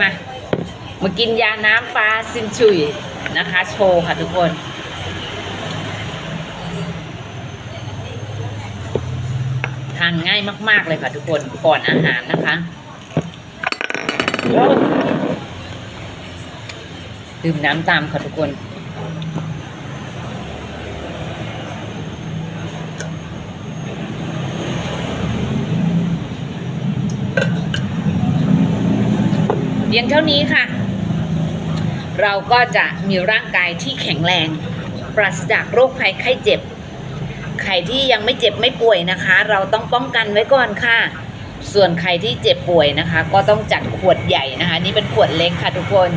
มามากินยาน้ำปลาซินชุยนะคะ โชว์ค่ะทุกคน ทานง่ายมาก ๆ เลยค่ะทุกคนก่อนอาหารนะคะดื่มน้ำตามค่ะทุกคน เพียงเท่านี้ค่ะ เราก็จะมีร่างกายที่แข็งแรง ปราศจากโรคภัยไข้เจ็บ ใครที่ยังไม่เจ็บไม่ป่วยนะคะ เราต้องป้องกันไว้ก่อนค่ะ ส่วนใครที่เจ็บป่วยนะคะ ก็ต้องจัดขวดใหญ่นะคะ นี่เป็นขวดเล็กค่ะทุกคน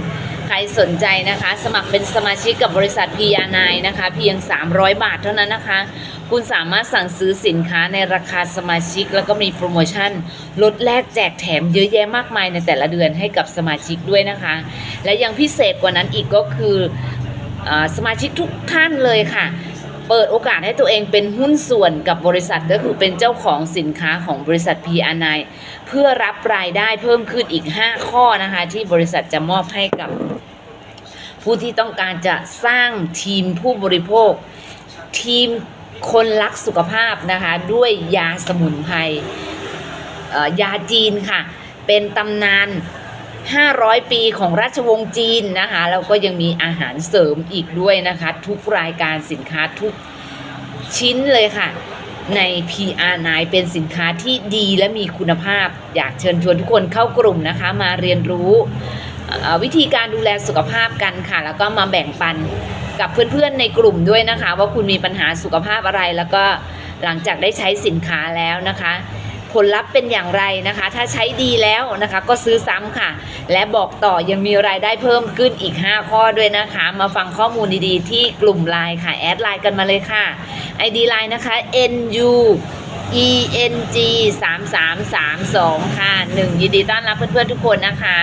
รสนใจนะคะ สมัครเป็นสมาชิกกับบริษัทพียานายนะคะ เพียง 300 บาทเท่านั้นนะคะ คุณสามารถสั่งซื้อสินค้าในราคาสมาชิก แล้วก็มีโปรโมชั่นลดแลกแจกแถมเยอะแยะมากมายในแต่ละเดือนให้กับสมาชิกด้วยนะคะ และยังพิเศษกว่านั้นอีกก็คืออสมาชิกทุกท่านเลยค่ะเปิดโอกาสให้ตัวเองเป็นหุ้นส่วนกับบริษัทก็คือเป็นเจ้าของสินค้าของบริษัท PR9 เพื่อรับรายได้เพิ่มขึ้นอีก 5 ข้อนะคะ ที่บริษัทจะมอบให้กับ ผู้ที่ต้องการจะสร้างทีมผู้บริโภค ทีมคนรักสุขภาพนะคะด้วยยาสมุนไพรยาจีนค่ะ เป็นตำนาน 500 ปีของราชวงศ์จีนนะคะแล้วก็ยังมีอาหารเสริมอีกด้วยนะคะ ทุกรายการสินค้าทุกชิ้นเลยค่ะ ใน PR9 เป็นสินค้าที่ดีและมีคุณภาพ อยากเชิญชวนทุกคนเข้ากลุ่มนะคะ มาเรียนรู้ วิธีการดูแลสุขภาพกันค่ะ แล้วก็มาแบ่งปันกับเพื่อนๆในกลุ่มด้วยนะคะ ว่าคุณมีปัญหาสุขภาพอะไร แล้วก็หลังจากได้ใช้สินค้าแล้วนะคะ ผลลัพธ์เป็นอย่างไรนะคะ ถ้าใช้ดีแล้วนะคะ ก็ซื้อซ้ำค่ะ และบอกต่อยังมีรายได้เพิ่มขึ้นอีก 5 ข้อด้วยนะคะ มาฟังข้อมูลดีๆ ที่กลุ่มไลน์ค่ะ แอดไลน์กันมาเลยค่ะ ID ไลน์นะคะ NU ENG 3332 ค่ะ 1 ยินดีต้อนรับเพื่อนๆทุกคนนะคะ